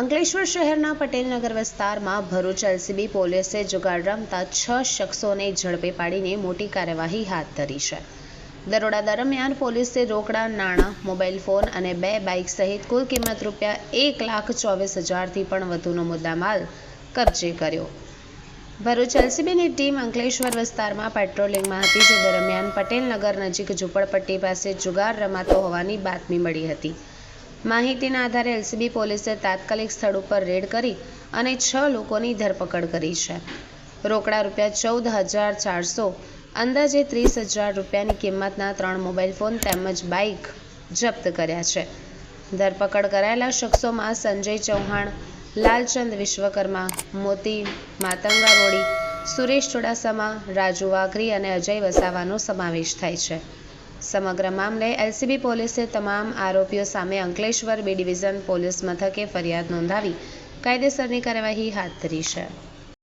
અંકલેશ્વર શહેરના પટેલનગર વિસ્તારમાં ભરૂચ એલસીબી પોલીસે જુગાડ રમતા છ શખ્સોને ઝડપે પાડીને મોટી કાર્યવાહી હાથ ધરી છે. દરોડા દરમિયાન પોલીસે રોકડા, નાણાં, મોબાઈલ ફોન અને બે બાઇક સહિત કુલ કિંમત રૂપિયા એક લાખ ચોવીસ હજારથી પણ વધુનો મુદ્દામાલ કબજે કર્યો. ભરૂચ એલસીબીની ટીમ અંકલેશ્વર વિસ્તારમાં પેટ્રોલિંગમાં હતી, જે દરમિયાન પટેલનગર નજીક ઝૂંપડપટ્ટી પાસે જુગાર રમાતો હોવાની બાતમી મળી હતી. માહિતીના આધારે એલસીબી પોલીસે તાત્કાલિક સ્થળ ઉપર રેડ કરી અને છ લોકોની ધરપકડ કરી છે. રોકડા રૂપિયા ચૌદ હજાર ચારસો, અંદાજે ત્રીસ હજાર રૂપિયાની કિંમતના ત્રણ મોબાઈલ ફોન તેમજ બાઇક જપ્ત કર્યા છે. ધરપકડ કરાયેલા શખ્સોમાં સંજય ચૌહાણ, લાલચંદ વિશ્વકર્મા, મોતી, માતંગા રોડી સુરેશ ચુડાસમા, રાજુ વાઘરી અને અજય વસાવાનો સમાવેશ થાય છે. સમગ્ર મામલે એલસીબી પોલીસે તમામ આરોપીઓ સામે અંકલેશ્વર બી ડિવિઝન પોલીસ મથકે ફરિયાદ નોંધાવી કાયદેસરની કાર્યવાહી હાથ ધરી છે.